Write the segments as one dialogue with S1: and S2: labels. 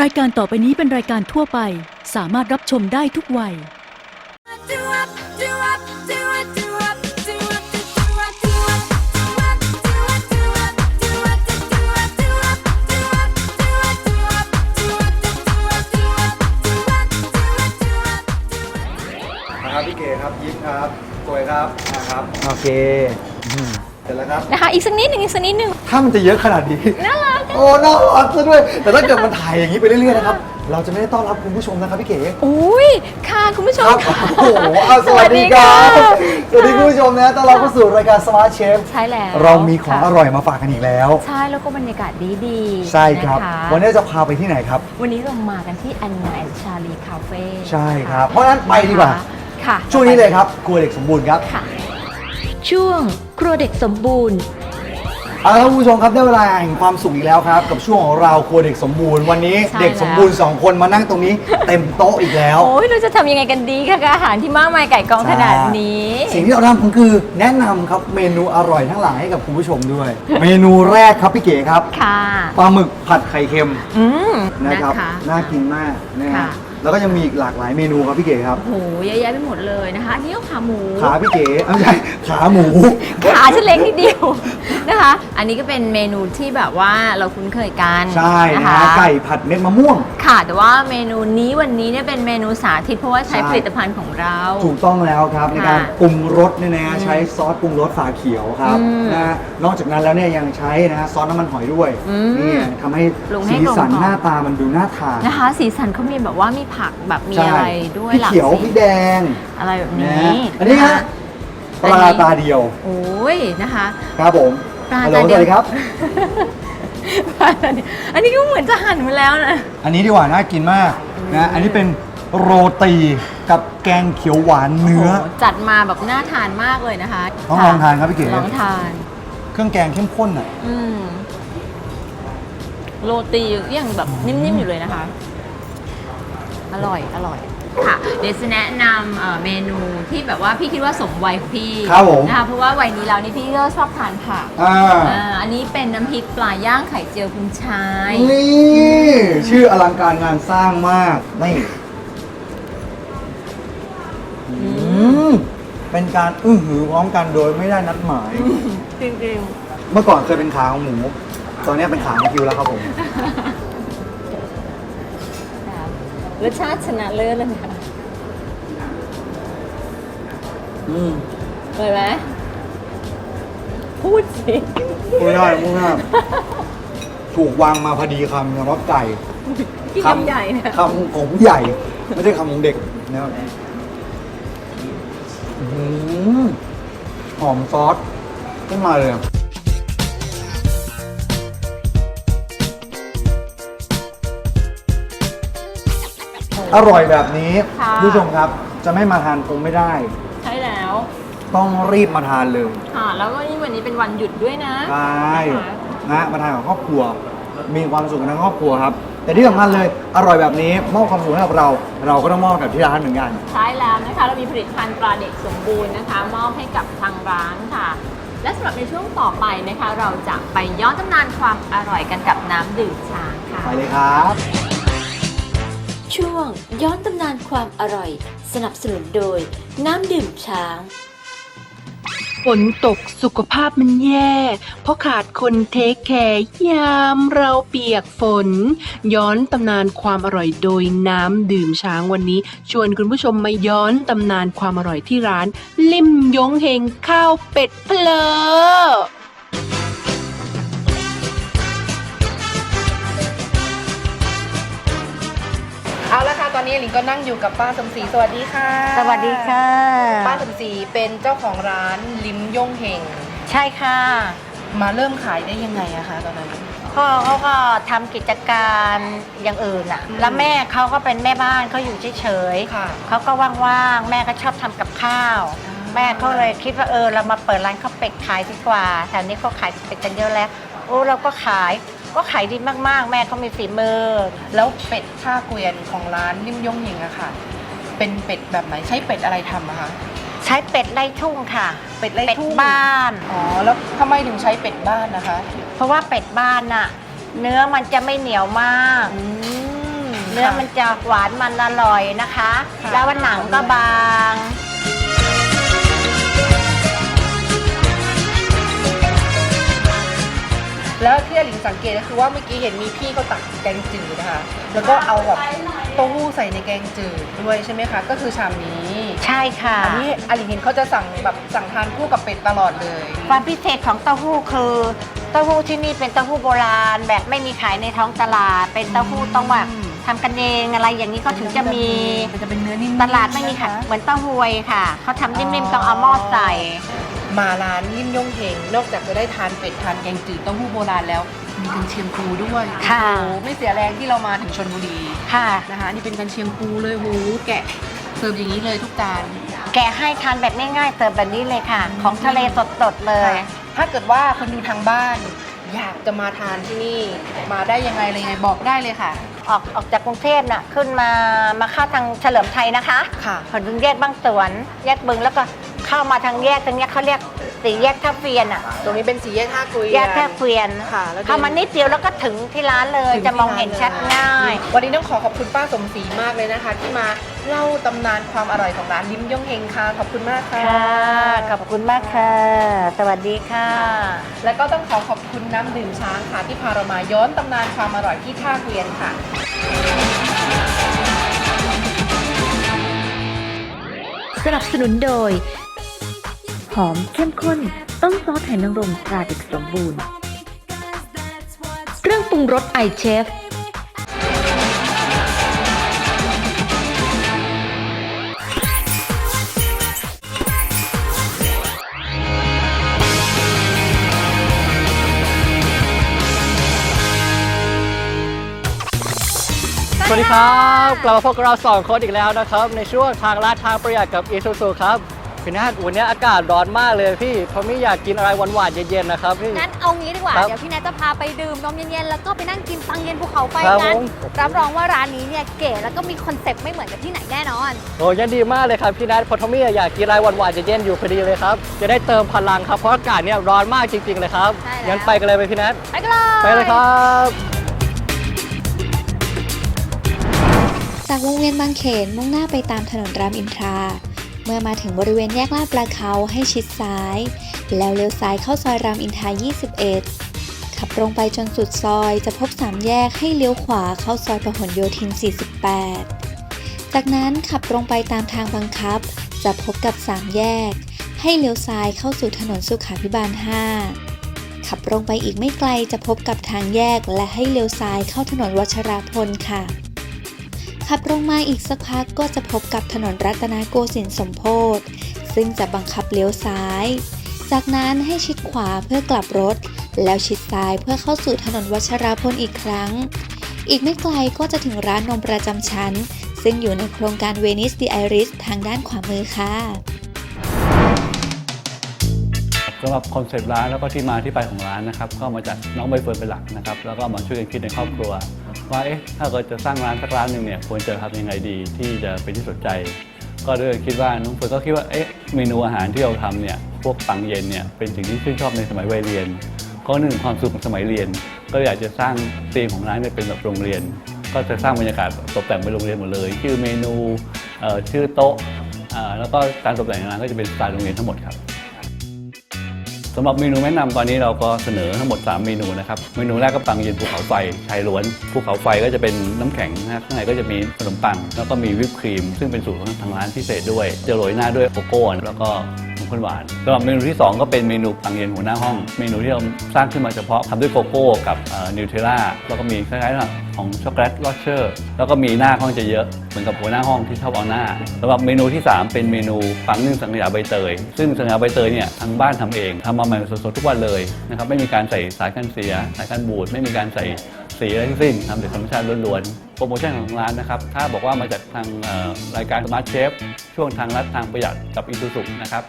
S1: รายการต่อไปนี้เป็นรายการทั่วไป สามารถรับชมได้ทุกวัย
S2: Do up, do up, do it, do up, do up, do up, do up, do up, do up, do up, do up, do up, do up, do up, do up, do up, do up, do up, do up, do up, do up.
S3: นะครับพี่เก๋ครับยิ้มครับสวยครับนะครับโอเคอืมเสร็จแล้วครับ
S4: นะคะอีกสักนิดหนึ่งอีกสักนิดหนึ่ง
S3: ถ้ามันจะเยอะขนาดนี้
S4: น่ารัก
S3: โอ้น่ารักซะด้วย แต่ถ้าเกิดมันถ่ายอย่างนี้ไปเรื่อยๆนะครับ เราจะไม่ได้ต้อนรับคุณผู้ชมนะครับพี่เก๋
S4: อุ้ยค่ะคุณผู้ช
S3: ค
S4: ม
S3: รับ
S4: ค่ะ
S3: โอ้โหเอาสวัสดีครับ
S4: ส
S3: ส
S4: วั
S3: วั
S4: ส
S3: ส
S4: ดี
S3: ดี
S4: ค่ะ
S3: คุณผู้ชมนะ ต้อนรับเข้าสู่รายการ Smart Chef
S4: ใช่แล้ว
S3: เรามีของ
S4: ค่ะ
S3: อร่อยมาฝากกันอีกแล้ว
S4: ใช่แล้วก็บรรยากาศดีดีๆ
S3: ใช่ครับ
S4: นะคะ
S3: วันนี้จะพาไปที่ไหนครับ
S4: วันนี้เรามากันที่แอนนาแอนชาลีคาเฟ่
S3: ใช่ครับเพราะฉะนั้นไปดีกว่า
S4: ค่ะ
S3: ช่วงนี้เลยครับครัวเด็กสมบูรณ์ครับ
S4: ค่ะ ช่วงครัวเด็กสมบูรณ์
S3: เอาละครับคุณผู้ชมครับได้เวลาแห่งความสุขอีกแล้วครับ กับช่วงของเราครัวเด็กสมบูรณ์วันนี้
S4: ใช่
S3: เด็กสมบูรณ์สองคนมานั่งตรงนี้เต็มโต๊ะอีกแล้ว
S4: โอ้ยเราจะทำยังไงกันดีคะกับอาหารที่มากมายไก่กองขนาดนี้
S3: สิ่งที่เราทำคือแนะนำครับเมนูอร่อยทั้งหลายให้กับคุณผู้ชมด้วย เมนูแรกครับพี่เก๋ครับ
S4: ค่ะ
S3: ปลาหมึกผัดไข่เค็ม
S4: อืม
S3: นะครับ
S4: นะคะ
S3: น่ากินมากนะฮะ
S4: ค่ะ
S3: แล้วก็ยังมีอีกหลากหลายเมนูครับพี่เก๋ครับ
S4: โอ้โหเยอะแยะไปหมดเลยนะคะอันนี้ก็ขาหมู
S3: ขาพี่เก๋เอาไม่ใช่ขาหมู
S4: ขาฉันเล็กนิดเดียวนะคะ อันนี้ก็เป็นเมนูที่แบบว่าเราคุ้นเคยกัน
S3: ใช่นะ
S4: นะคะ
S3: ฮะไก่ผัดเม็ดมะม่วง
S4: ค่ะแต่ว่าเมนูนี้วันนี้เนี่ยเป็นเมนูสาธิตเพราะว่าใช้
S3: ใช่
S4: ผลิตภัณฑ์ของเรา
S3: ถูกต้องแล้วครับในการ
S4: ค่ะ
S3: ปรุงรสเนี่ยนะฮะ
S4: อืม
S3: ใช้ซอสปรุงรสฝาเขียวครับ
S4: อืม
S3: นะฮะนอกจากนั้นแล้วเนี่ยยังใช้นะฮะซอสน้ำมันหอยด้วย
S4: อืม
S3: นี่ทำให้
S4: ปรุงให้
S3: สีสัน
S4: กลมกล่อม
S3: หน้าตามันดูน่าทาน
S4: นะคะ สีสันเขามีแบบว่ามีผักแบบมี
S3: ใช่
S4: อะไรด้วย
S3: พี่
S4: หลาก
S3: เขียว
S4: สี
S3: พี่แดง
S4: อะไรแบบ
S3: นะ
S4: นี้
S3: ฮะอันนี้
S4: ค
S3: ฮะปลาตาเดียว
S4: โอ้ยนะคะ
S3: ครับผม
S4: ปลา
S3: ฮัลโหล
S4: ตา
S3: ส
S4: เดียว
S3: วัสดีครับ
S4: ปลาตาเดียวอันนี้ก็เหมือนจะหั่นมาแล้วนะ
S3: อันนี้ดีกว่าน่ากินมากนะ อันนี้เป็นโรตีกับแกงเขียวหวานเนื้อ
S4: โโหจัดมาแบบน่าทานมากเลยนะคะ
S3: ต้องลองทานครับพี่เก๋
S4: ลองทาน
S3: เครื่องแกงเข้มข้นอะ
S4: อืม โรตียังแบบนิ่มๆอยู่เลยนะคะ อร่อยอร่อย ค่ะ เดี๋ยวจะแนะนำเอ่อเมนูที่แบบว่าพี่คิดว่าสมวัยของพี่
S3: ครับผม
S4: นะคะเพราะว่าวัยนี้แล้วนี่พี่ก็ชอบทานผัก
S3: อ่า
S4: อ่าอันนี้เป็นน้ำพริกปลาย่างไข่เจียวคุณชาย
S3: นี่ ชื่ออลังการงานสร้างมาก นี่อืมเป็นการอื้อหือพร้อมกันโดยไม่ได้นัดหมาย
S4: จริง
S3: เมื่อก่อนเคยเป็นขาของหมู ตอนนี้เป็นขาของคิวแล้วครับผม
S4: ๆ รสชาติชนะเลิศเลยค่ะ
S3: อืม
S4: เลยไหมพูดสิ
S3: พูดได้พูดได้ถูกวางมาพอดีคำนะว่าไก่
S4: ที่คำใหญ่เนี่ย
S3: คำของผมใหญ่ ไม่ใช่คำของเด็กนะครับอื้อหือหอมซอสขึ้นมาเลย อะอร่อยแบบนี้
S4: ค่ะ
S3: ผู้ชมครับจะไม่มาทานคงไม่ได้
S4: ใช่แล้ว
S3: ต้องรีบมาทานเลย
S4: ค่ะ แล้วก็นี่วันนี้เป็นวันหยุดด้วยนะ
S3: ใช่
S4: นะคะ
S3: นะมาทานกับครอบครัว มีความสุขกันทั้งครอบครัวครับ แต่ที่สำคัญเลยอร่อยแบบนี้มอบความสุขให้กับเรา เราก็ต้องมอบกับที่ร้านเหมือนกัน
S4: ใช่แล้วนะคะเรามีผลิตภัณฑ์ปลาเด็กสมบูรณ์นะคะ มอบให้กับทางร้านค่ะ และสำหรับในช่วงต่อไปนะคะ เราจะไปย้อนตำนานความอร่อยกันกับน้ำดื่มช้างค่ะ
S3: ไปเลยครับ
S5: ช่วงย้อนตำนานความอร่อย สนับสนุนโดย น้ำดื่มช้าง
S6: ฝนตกสุขภาพมันแย่ เพราะขาดคนเทคแคร์ยามเราเปียกฝน ย้อนตำนานความอร่อยโดยน้ำดื่มช้างวันนี้ ชวนคุณผู้ชมมาย้อนตำนานความอร่อยที่ร้าน ลิมยงเฮงข้าวเป็ดเพลอ
S7: เอาละค่ะตอนนี้หลิงก็นั่งอยู่กับป้าสมศรีสวัสดีค่ะ
S8: สวัสดีค่ะ
S7: ป้าสมศรีเป็นเจ้าของร้านลิมย่งเฮง
S8: ใช่ค่ะ
S7: มาเริ่มขายได้ยังไงอะคะตอนนั้น
S8: พ่อเขาก็ทำกิจการอย่างอื่นอะ
S7: อืม
S8: แล้วแม่เขาก็เป็นแม่บ้านเขาอยู่เฉย
S7: ค่ะ
S8: ๆเขาก็ว่างๆ แม่ก็ชอบทำกับข้าว
S7: อ่า
S8: แม่เขาเลยคิดว่าเออเรามาเปิดร้านข้าวเป็ดขายดีกว่าแถวนี้เขาขายเป็ดกันเยอะแล้วโอ้เราก็ขาย ก็ขายดีมากๆ แม่เขามีฝีมือ
S7: แล้วเป็ดท่าเกวียนของร้านลิมย่งเฮงอะค่ะ เป็นเป็ดแบบไหนใช้เป็ดอะไรทำอะคะ
S8: ใช้เป็ดไล่ทุ่งค่ะ
S7: เป็ดไล่
S8: เป็ด
S7: ทุ่ง
S8: บ้าน
S7: อ๋อแล้วทำไมถึงใช้เป็ดบ้านนะคะ
S8: เพราะว่าเป็ดบ้านน่ะ เนื้อมันจะไม่เหนียวมาก
S7: อืม
S8: เนื้อมันจะหวานมันอร่อยนะคะ
S7: ค่ะ
S8: แล้วว่าหนังก็บาง
S7: ที่อลิงสังเกตก็คือว่าเมื่อกี้เห็นมีพี่เขาตักแกงจืดนะคะ แล้วก็เอาแบบเต้าหู้ใส่ในแกงจืดด้วยใช่ไหมคะ ก็คือชามนี้
S8: ใช่ค่ะ
S7: อันนี้อลิงเห็นเขาจะสั่งแบบสั่งทานคู่กับเป็ดตลอดเลย
S8: ความพิเศษของเต้าหู้คือเต้าหู้ที่นี่เป็นเต้าหู้โบราณ แบบไม่มีขายในท้องตลาด เป็นเต้าหู้ต้องแบบ
S7: อืม
S8: ทำกันเองอะไรอย่างนี้ก็ถึงจะมี
S7: มันจะเป็นเนื้อนิ่มๆ
S8: ตลาดไม่มีขาย
S7: ใช่ห
S8: เหมือนเต้าหวยค่ะเขาทำนิ่มๆต้องเอาหม้อใส่
S7: มาร้านนิ่มย่งเฮงนอกจากจะได้ทานเป็ดทานแกงจืดเต้าหู้โบราณแล้ว มีกันเชียงปูด้วย
S8: ค่ะ
S7: โอ้โหไม่เสียแรงที่เรามาถึงชนบุรี
S8: ค่ะ
S7: นะคะอันนี่เป็นกันเชียงปูเลยโหแกะเสิร์ฟอย่างนี้เลยทุกจาน
S8: แกะให้ทานแบบง่ายๆเสิร์ฟแบบนี้เลยค่ะของทะเลสดๆเลย
S7: ถ้าเกิดว่าคนดูทางบ้าน อยากจะมาทานที่นี่มาได้ยังไงอะไรยังไงบอกได้เลยค่ะ
S8: ออกออกจากกรุงเทพน่ะขึ้นมามาเข้าทางเฉลิมไทยนะคะ
S7: ค่ะ
S8: พอถึงแยกบางสวนแยกบึงแล้วก็ เข้ามาทางแยกตรงเนี้ยเขาเรียกสี่แยกท่าเฟียนอะ
S7: ตรงนี้เป็นสีแยกท่ากุย
S8: แยกท่าเฟียน
S7: ค่ะแล้วเดิน
S8: เข้ามานิดเดียวแล้วก็ถึงที่ร้านเลย
S7: ถึ
S8: จะมอง
S7: ที่ร้
S8: เห็นชัดง่าย
S7: วันนี้ต้องขอขอบคุณป้าสมศรีมากเลยนะคะ ที่มาเล่าตำนานความอร่อยของร้านลิ้มย่งเฮงค่ะขอบคุณมากค่ะ
S8: ค่ะ ขอบคุณมากค่ะ สวัสดีค่ะ
S7: แล้วก็ต้องขอขอบคุณน้ำดื่มช้างค่ะ ที่พาเรามาย้อนตำนานความอร่อยที่ท่าเกวียนค่ะ
S5: สนับสนุนโดย หอมเข้มข้น ต้องซอสไข่นางรมตราเด็กสมบูรณ์ เครื่องปรุงรสไอเชฟ
S9: สวัสดีครับ กลับมาพบกับเราสองคนอีกแล้วนะครับ ในช่วงทางลาดทางประหยัดกับอีซูซูครับ พี่นาฏวันนี้อากาศร้อนมากเลยพี่เพราะไม่อยากกินอะไรหวานๆเย็นๆนะครับพี่
S10: งั้นเอางี้ดีกว่า
S9: ครับ
S10: เดี๋ยวพี่แนทจะพาไปดื่มนมเย็นๆ แล้วก็ไปนั่งกินตังเย็นภูเขาไฟ
S9: ครับ
S10: กัน
S9: ผม
S10: รับรองว่าร้านนี้เนี่ยเก๋แล้วก็มีคอนเซ็ปต์ไม่เหมือนกับที่ไหนแน่นอน
S9: โอ้ยังดีมากเลยครับพี่นัทเพราะทอมมี่อยากกินอะไรหวานๆเย็นๆอยู่พอดีเลยครับ จะได้เติมพลังครับเพราะอากาศเนี่ยร้อนมากจริงๆเลยครับ
S10: ใช่แล้ว
S9: งั้นไปกันเลยไหมพี่นัท
S10: ไปกันเลย
S9: ไปเลยครับ
S11: จากวงเวียนบางเขนมุ่งหน้าไปตามถนนรามอินทรา เมื่อมาถึงบริเวณแยกลาดปลาเขาให้ชิดซ้าย แล้วเลี้ยวซ้ายเข้าซอยรามอินทรา21 ขับตรงไปจนสุดซอยจะพบสามแยกให้เลี้ยวขวาเข้าซอยพหลโยธิน 48 จากนั้นขับตรงไปตามทางบังคับ จะพบกับสามแยก ให้เลี้ยวซ้ายเข้าสู่ถนนสุขาพิบาล 5ขับตรงไปอีกไม่ไกลจะพบกับทางแยกและให้เลี้ยวซ้ายเข้าถนนวัชราพลค่ะ ขับตรงมาอีกสักพักก็จะพบกับถนนรัตนโกสินทร์สมโพธิซึ่งจะบังคับเลี้ยวซ้าย จากนั้นให้ชิดขวาเพื่อกลับรถ แล้วชิดซ้ายเพื่อเข้าสู่ถนนวัชราพลอีกครั้ง อีกไม่ไกลก็จะถึงร้านนมประจำชั้น ซึ่งอยู่ในโครงการเวนิสดีไอริสทางด้านขวามือค่ะ
S12: สำหรับคอนเซปต์ร้านแล้วก็ที่มาที่ไปของร้านนะครับก็มาจากน้องใบเฟิร์นเป็นหลักนะครับแล้วก็มาช่วยกันคิดในครอบครัว ว่าเอ๊ะถ้าเกิดจะสร้างร้านสักร้านหนึ่งเนี่ยควรจะทำยังไงดีที่จะเป็นที่สนใจ ก็ด้วยคิดว่าน้องเฟิร์นก็คิดว่าเอ๊ะเมนูอาหารที่เราทำเนี่ยพวกปังเย็นเนี่ยเป็นสิ่งที่ชื่นชอบในสมัยวัยเรียนก็หนึ่งความสุขของสมัยเรียน ก็อยากจะสร้างธีมของร้านเนี่ยเป็นแบบโรงเรียน ก็จะสร้างบรรยากาศตกแต่งเป็นโรงเรียนหมดเลย ชื่อเมนูชื่อโต๊ะแล้วก็การตกแต่งร้านก็จะเป็นสไตล์โรงเรียนทั้งหมดครับ สำหรับเมนูแนะนำตอนนี้เราก็เสนอทั้งหมด 3 เมนูนะครับ เมนูแรกก็ปังเย็นภูเขาไฟชายล้วน ภูเขาไฟก็จะเป็นน้ำแข็งนะข้างในก็จะมีขนมปัง แล้วก็มีวิปครีม ซึ่งเป็นสูตรของทางร้านพิเศษด้วย จะโรยหน้าด้วยโกโก้แล้วก็ ข้นหวานสำหรับเมนูที่ 2 ก็เป็นเมนูปังเย็นหัวหน้าห้อง เมนูที่เราสร้างขึ้นมาเฉพาะทำด้วยโกโก้กับนิวเทลล่าแล้วก็มีคล้ายๆของช็อกโกแลตลอเชอร์แล้วก็มีหน้าค่องจะเยอะเหมือนกับหัวหน้าห้องที่ชอบเอาหน้าสำหรับเมนูที่ 3 เป็นเมนูปังนึ่งสังขยาใบเตย ซึ่งสังขยาใบเตยเนี่ยทางบ้านทำเองทำมาใหม่สดๆทุกวันเลยนะครับไม่มีการใส่สารกันเสีย สารกันบูดไม่มีการใส่สีอะไรทั้งสิ้นทำจากธรรมชาติล้วนๆ โปรโมชั่นของร้านนะครับ ถ้าบอกว่ามาจากทางรายการ Smart Chef ช่วงทางรัดทางประหยัดกับอีซูซุนะครับ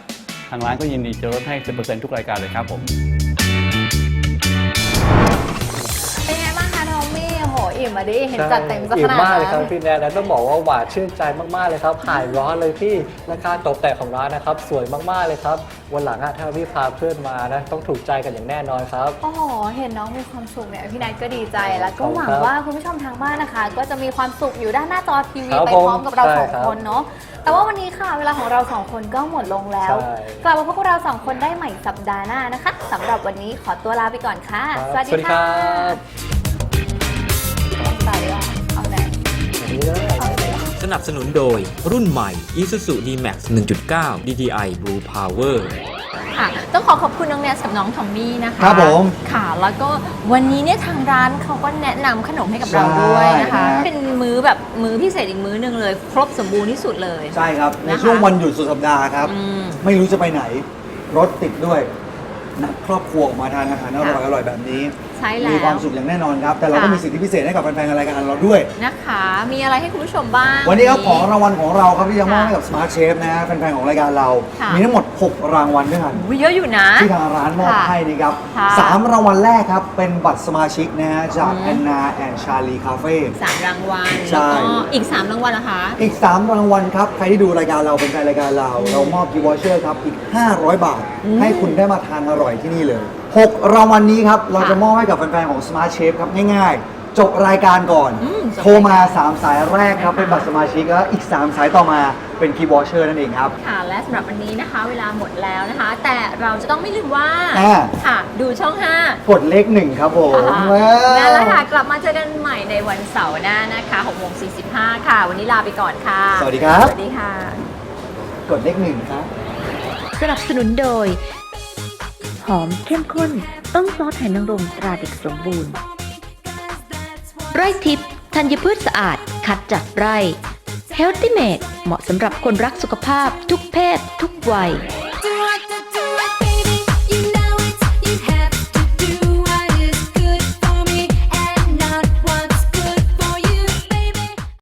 S12: ทางร้านก็ยินดีจะลดให้ 10%ทุกรายการเลยครับผม
S10: อมมี่โอ้โหอิ่อิ่มมาดิเห็นจัดเต็มซะ
S9: อิ่
S10: ข
S9: ม
S10: นาด
S9: มากเลยครับ
S10: นั้น
S9: พี่แนนและต้องบอกว่าหวานชื่นใจมากๆเลยครับหายร้อนเลยพี่และการตกแต่งของร้านนะครับ สวยมากๆเลยครับ วันหลังอะถ้าพี่พาเพื่อนมานะต้องถูกใจกันอย่างแน่นอนครับ
S10: โอ้โห เห็นน้องมีความสุขเนี่ยพี่นัทก็ดีใจ แล้วก็หวัง
S9: ครับ
S10: ว่าคุณผู้ชมทางบ้านนะคะ ก็จะมีความสุขอยู่ด้านหน้าจอทีวี
S9: ครับ
S10: ไปพร้อมกับเรา
S9: ผม
S10: สอง
S9: ใช่ครับ
S10: คนเนาะ แต่ว่าวันนี้ค่ะ เวลาของเราสองคนก็หมดลงแล้ว
S9: ใช่
S10: กลับมาพบกับเราสองคนได้ใหม่สัปดาห์หน้านะคะสำหรับวันนี้ขอตัวลาไปก่อนค่ะ
S9: ครับ
S10: สวัส
S9: สวัส
S10: ดี
S9: ดีค
S10: ค่ะ
S9: รับ
S13: สนับสนุนโดย รุ่นใหม่ Isuzu D-Max 1.9 DDI Blue Power
S4: ค่ะต้องขอขอบคุณน้องแนสกับน้องทอมมี่นะคะ
S3: ครับผม
S4: ค่ะแล้วก็วันนี้เนี่ยทางร้านเขาก็แนะนำขนมให้กับเราด้วยนะคะ
S3: ใช่นะ
S4: เป็นมื้อแบบมื้อพิเศษอีกมื้อหนึ่งเลย ครบสมบูรณ์ที่สุดเลย
S3: ใช่ครับ ใน
S4: นะคะ
S3: ช่วงวันหยุดสุดสัปดาห์ครับ
S4: อืม
S3: ไม่รู้จะไปไหน รถติดด้วยนัดครอบครัวออกมาทานอาหารอร่อยอร่อยๆแบบนี้
S4: ใช่แล้ว
S3: มีความสุขอย่างแน่นอนครับ แต่เราก็
S4: ค่ะ
S3: มีสิทธิพิเศษให้กับแฟนๆรายการเราด้วย
S4: นะคะ มีอะไรให้คุณผู้ชมบ้าง
S3: วันนี้ครับของรางวัลของเราครับที่จะมอบ
S4: ค่ะ
S3: ให้กับ Smart Chef นะฮะแฟนๆของรายการเรา
S4: ค่ะ
S3: มีทั้งหมด 6 รางวัลด้วยกัน
S4: อุ๊ยเยอะอยู่นะ
S3: ที่ทางร้านมอบ
S4: ค่ะ
S3: ให้นะครับ
S4: ค่ะ
S3: สามรางวัลแรกครับ เป็นบัตรสมาชิกนะฮะจาก
S4: อืม
S3: แอนนาแอนชาลีคาเฟ่
S4: สามรางวัล
S3: ใช่
S4: แล้วก็อีกสามรางวัลนะคะ
S3: อีก 3 รางวัลครับ ใครที่ดูรายการเราเป็นแฟนรายการเรา เรามอบกิวอเชอร์ครับ อีก 500 บาท
S4: อืม
S3: ให้คุณได้มาทานอร่อยที่นี่เลย 6 รางวัลนี้ครับ เราจะ
S4: ค่ะ
S3: มอบให้กับแฟนๆ ของ Smart Chef ครับ ง่ายๆ จบรายการก่อน
S4: อืมจบ
S3: โทรมา 3 สายแรกครับ เป็นบัตรสมาชิกแล้วอีก 3 สายต่อมาเป็นคีย์วอเชอร์นั่นเองครับ
S4: ค่ะและสำหรับวันนี้นะคะ เวลาหมดแล้วนะคะ แต่เราจะต้องไม่ลืมว่า
S3: อ่า
S4: ค่ะ ดูช่อง 5
S3: กดเลขหนึ่งครับผม
S4: ค่ะ
S3: ว้าว
S4: นั่นแหละค่ะ กลับมาเจอกันใหม่ในวันเสาร์หน้านะคะ6โมง45 ค่ะ วันนี้ลาไปก่อนค่ะ
S3: สวัสดีครับ
S4: สวัสดีค่ะ
S3: กดเลขหนึ่งครับ
S5: สนับสนุนโดย หอมเข้มข้น ต้องซอสไหนางรมตราเด็กสมบูรณ์ ไร่ทิพย์ธัญพืชสะอาด คัดจากไร่ Healthy Made เหมาะสำหรับคนรักสุขภาพทุกเพศ ทุกวัย